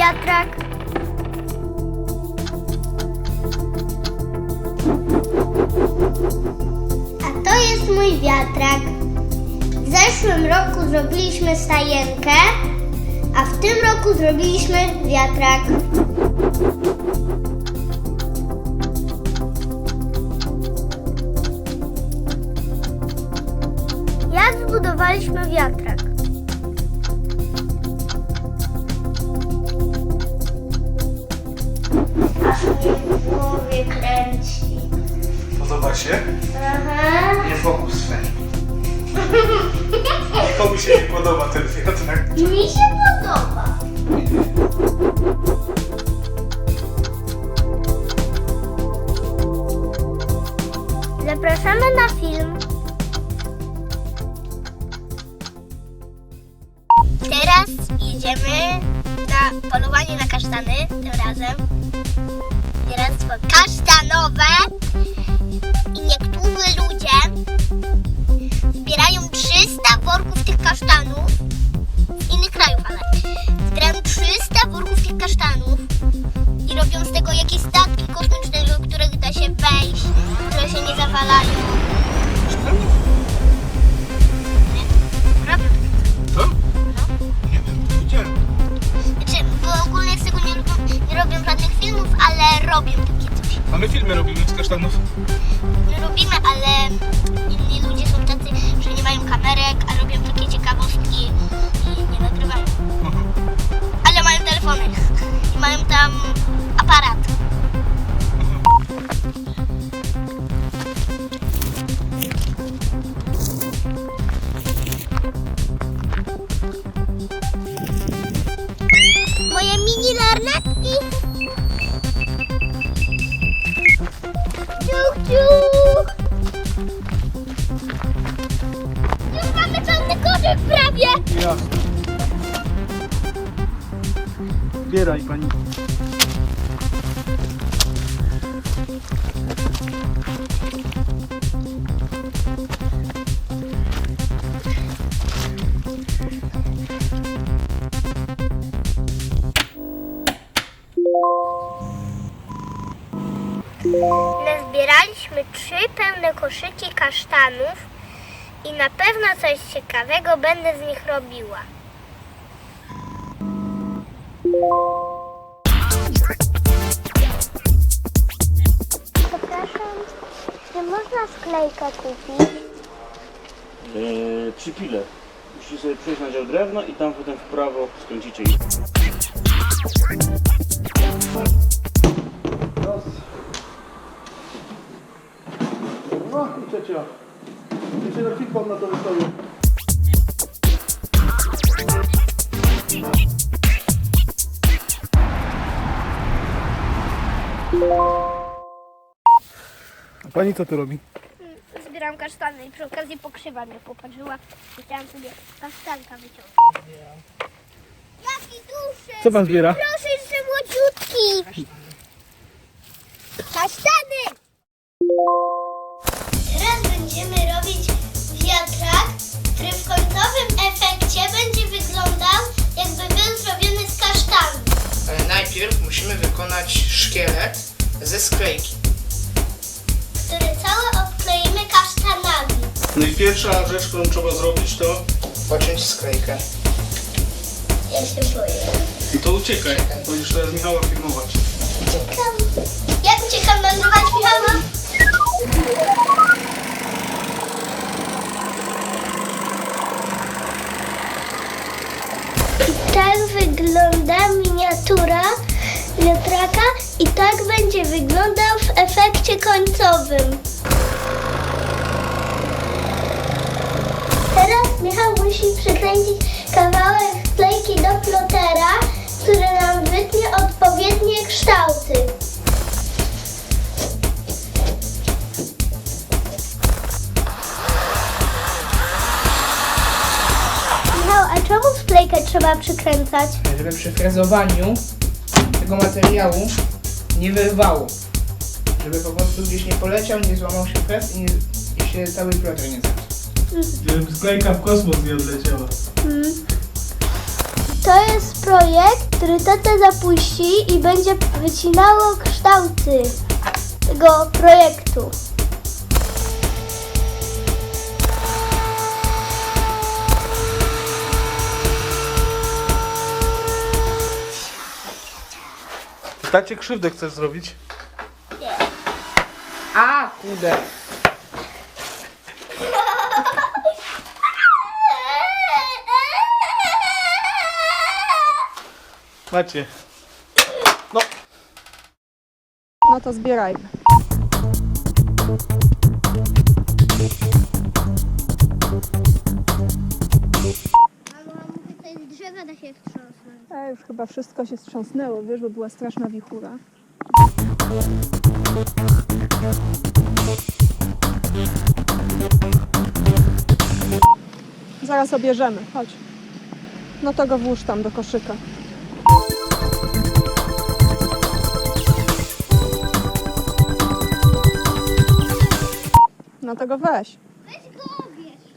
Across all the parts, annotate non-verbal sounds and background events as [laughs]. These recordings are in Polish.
wiatrak. A to jest mój wiatrak. W zeszłym roku zrobiliśmy stajenkę, a w tym roku zrobiliśmy wiatrak. Jak zbudowaliśmy wiatrak? Się? Aha. Nie fokus. Nikomu [laughs] się nie podoba ten wiatrak. Mi się podoba. Zapraszamy na film. Teraz jedziemy na polowanie na kasztany, tym razem. Zbieractwo kasztanowe. Niektórzy ludzie zbierają 300 worków tych kasztanów z innych krajów, ale zbierają 300 worków tych kasztanów i robią z tego jakieś statki kosmiczne, do których da się wejść, które się nie zawalają. Robią Co? Nie wiem, nie widziałem. Znaczy, bo ogólnie z tego nie robią, nie robią żadnych filmów, ale robią coś. A my filmy robimy z kasztanów. My robimy, ale inni ludzie są tacy, że nie mają kamerek, a robią takie ciekawostki i nie nagrywają. Aha. Ale mają telefony i mają tam aparat. Kasztanów i na pewno coś ciekawego będę z nich robiła. Przepraszam, czy można sklejkę kupić? Eee, przy pile. Musicie sobie przejść na dział drewno i tam potem w prawo skręcicie. Trzecia. Jeszcze na chwilkę na to wystawię. A pani co tu robi? Zbieram kasztany i przy okazji pokrzywa mnie popatrzyła i chciałam sobie kasztanka wyciągnąć. Jaki duży! Co pan zbiera? Proszę, jeszcze młodziutki! Kasztany! Będziemy robić wiatrak, który w końcowym efekcie będzie wyglądał jakby był zrobiony z kasztanu. Ale najpierw musimy wykonać szkielet ze sklejki. który cały odkleimy kasztanami. No i pierwsza rzecz, którą trzeba zrobić to... Pociąć sklejkę. Ja się boję. No to uciekaj, będziesz teraz Michała filmować. Uciekam. Jak uciekam nagrywać Michała? Tak wygląda miniatura wiatraka i tak będzie wyglądał w efekcie końcowym. Teraz Michał musi przykręcić kawałek sklejki do plotera, który nam wytnie odpowiednie kształty. Czemu sklejkę trzeba przykręcać? Żeby przy frezowaniu tego materiału nie wyrwało. Żeby po prostu gdzieś nie poleciał, nie złamał się frez i, nie, i się cały ploter nie zepsuł. Żeby sklejka w kosmos nie odleciała. To jest projekt, który tata zapuści i będzie wycinało kształty tego projektu. Tacie krzywdę chcesz zrobić? A, kurde. Macie. No. No to zbierajmy. To jest drzewa da się. A już chyba wszystko się wstrząsnęło, wiesz, bo była straszna wichura. Zaraz obierzemy, chodź. No to go włóż tam do koszyka. No to go weź. Weź go wiesz.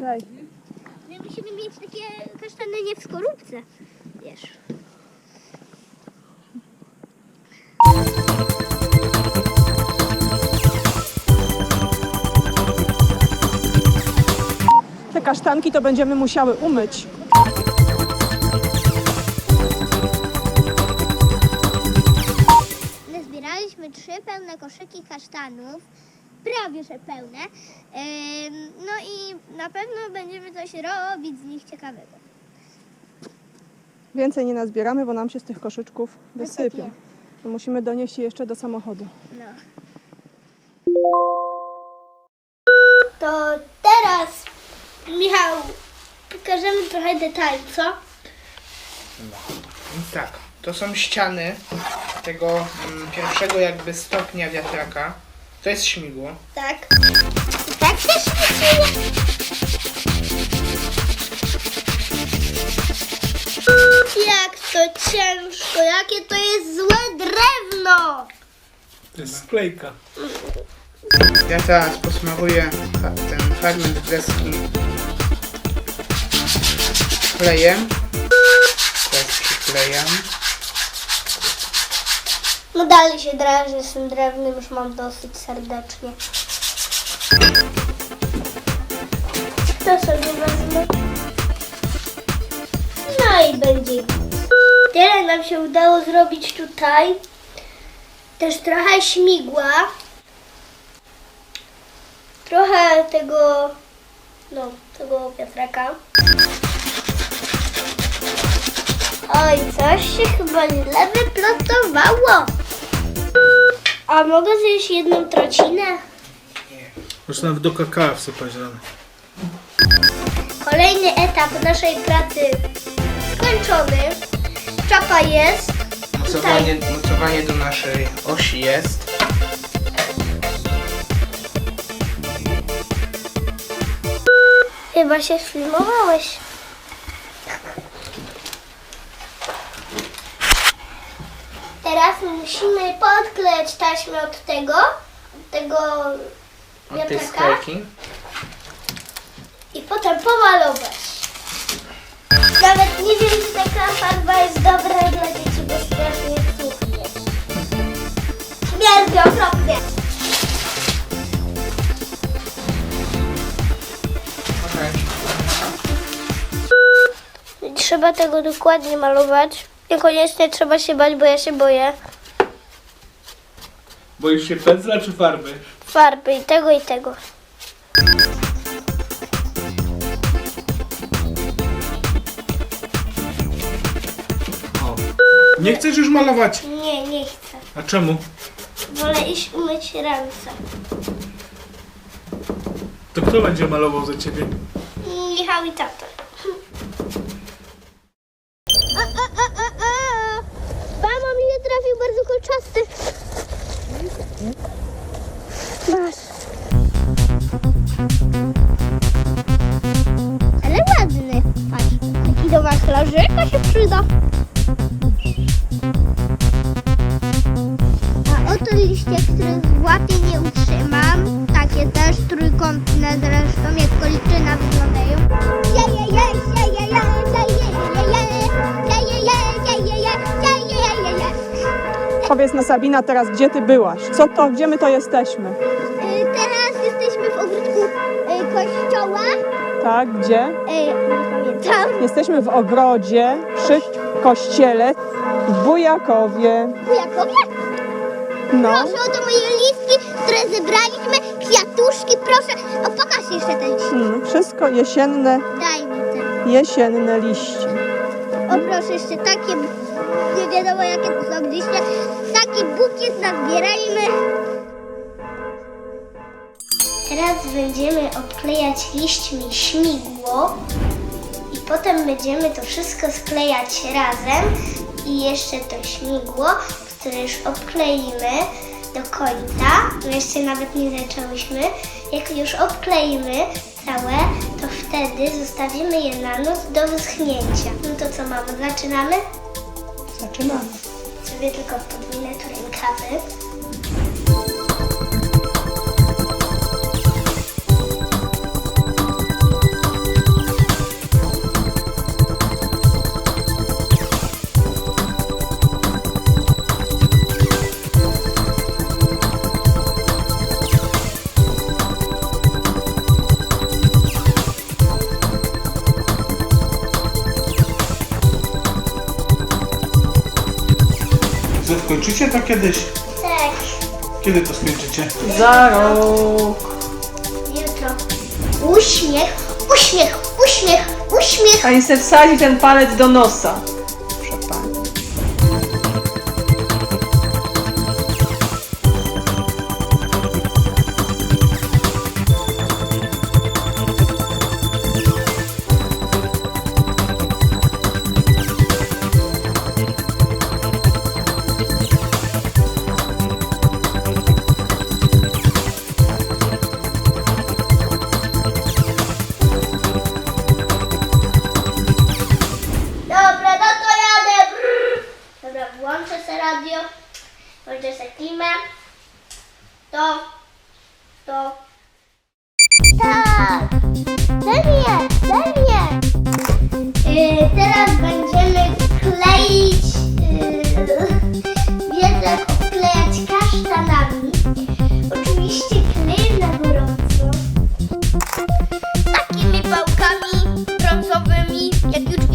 Daj. My musimy mieć takie kasztany nie w skorupce. Wiesz. Te kasztanki to będziemy musiały umyć. Nazbieraliśmy trzy pełne koszyki kasztanów. Prawie że pełne. No i na pewno będziemy coś robić z nich ciekawego. Więcej nie nazbieramy, bo nam się z tych koszyczków wysypią. Wysypie. To musimy donieść je jeszcze do samochodu. No. To teraz, Michał, pokażemy trochę detali, co? Więc tak, to są ściany tego mm, pierwszego jakby stopnia wiatraka. To jest śmigło. Tak. I tak też świecimy. Jak to ciężko, jakie to jest złe drewno! To jest sklejka. Ja teraz posmaruję fa- ten fragment deski klejem. Teraz przyklejam. No dalej się drażnię z tym drewnem, już mam dosyć serdecznie. To sobie wezmę. I będzie. Tyle nam się udało zrobić tutaj. Też trochę śmigła. Trochę tego, no, tego wiatraka. Oj, coś się chyba źle wyplotowało. A mogę zjeść jedną trocinę? Już nawet do kakao wsypać rano. Kolejny etap naszej pracy skończony. Czapa jest. Mocowanie, mocowanie do naszej osi jest. Chyba się filmowałeś. Teraz musimy podkleć taśmę od tego, od tego Od tej wiatraka sklejki. i potem pomalować. Nawet nie wiem, czy taka farba jest dobra dla dzieci, bo strasznie cuchnie. Śmierdzi okropnie. Trzeba tego dokładnie malować. Niekoniecznie trzeba się bać, bo ja się boję Boisz się pędzla czy farby? farby i tego i tego. Nie chcesz już malować? Nie, nie chcę. A czemu? Wolę iść umyć ręce. To kto będzie malował za ciebie? Michał i tata. Mama mi nie trafił bardzo kolczasty. Sabina teraz, gdzie ty byłaś? Co to, gdzie my to jesteśmy? Y, teraz jesteśmy w ogródku y, kościoła. Tak, gdzie? Y, nie pamiętam. Jesteśmy w ogrodzie przy kościele w Bujakowie. Bujakowie? No, Proszę, oto moje listki, które zebraliśmy. Kwiatuszki, proszę. O, pokaż jeszcze ten list. mm, wszystko jesienne, Daj mi ten. jesienne liście. O, proszę, jeszcze takie, nie wiadomo jakie to są liście. Nazbierajmy. Teraz będziemy obklejać liśćmi śmigło i potem będziemy to wszystko sklejać razem i jeszcze to śmigło, które już obkleimy do końca, bo jeszcze nawet nie zaczęłyśmy. Jak już obkleimy całe, to wtedy zostawimy je na noc do wyschnięcia. No to co mamy, zaczynamy? Zaczynamy. Sobie tylko podwójne tu rękawy. Skończycie to kiedyś? Tak, Kiedy to skończycie? Za rok. jutro. Uśmiech, uśmiech, uśmiech, uśmiech. Pani se wsadzi ten palec do nosa. Radio. Sobie klimę. To, to. Tak, ze mnie. Yy, teraz będziemy kleić, yy, wiedzę obklejać kasztanami. Oczywiście kleję na gorąco. Takimi pałkami brązowymi, jak już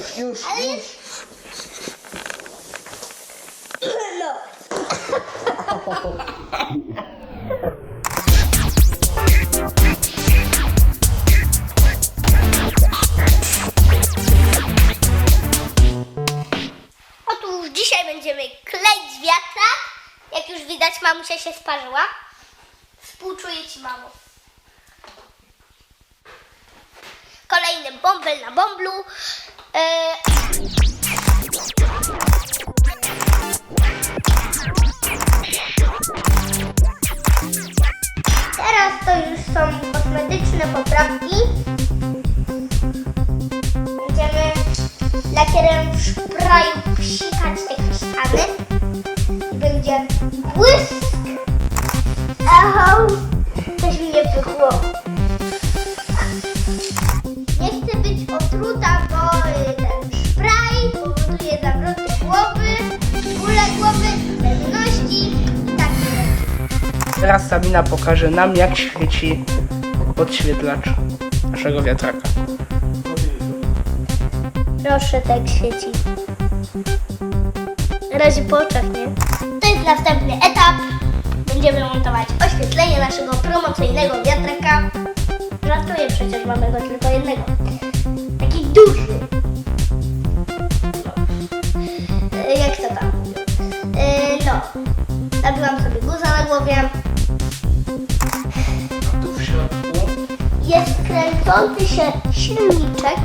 już, już, już. No. Otóż dzisiaj będziemy kleić wiatra. Jak już widać, mamusia się sparzyła. Współczuję Ci, mamo. Kolejny bąbel na bąblu. 呃。Teraz Sabina pokaże nam, jak świeci podświetlacz naszego wiatraka. Proszę, tak świeci. Na razie po? To jest następny etap. Będziemy montować oświetlenie naszego promocyjnego wiatraka. Żartuję, przecież mamy go tylko jednego. Taki duży. E, Jak to tam? E, No. Zabiłam sobie guza na głowie. Jest kręcący się silniczek.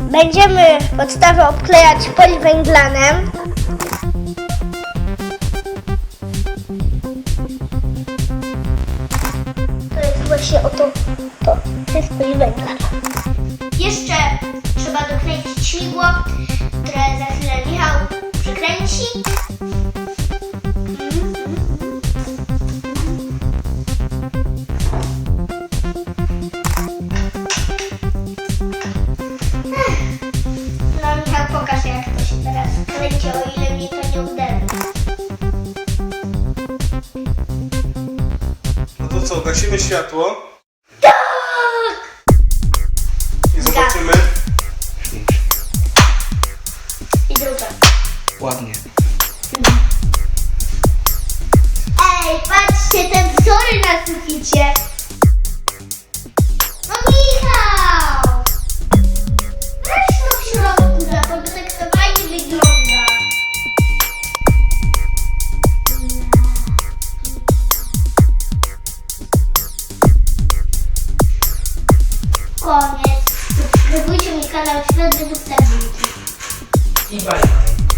Będziemy podstawę obklejać poliwęglanem. To jest właśnie oto to. To jest poliwęglan. Ładnie. Ej, patrzcie, te wzory na suficie. No Michał! Weź to w środku, bo tak to fajnie wygląda. Koniec. Subskrybujcie mój kanał Świat tabelki. I bye.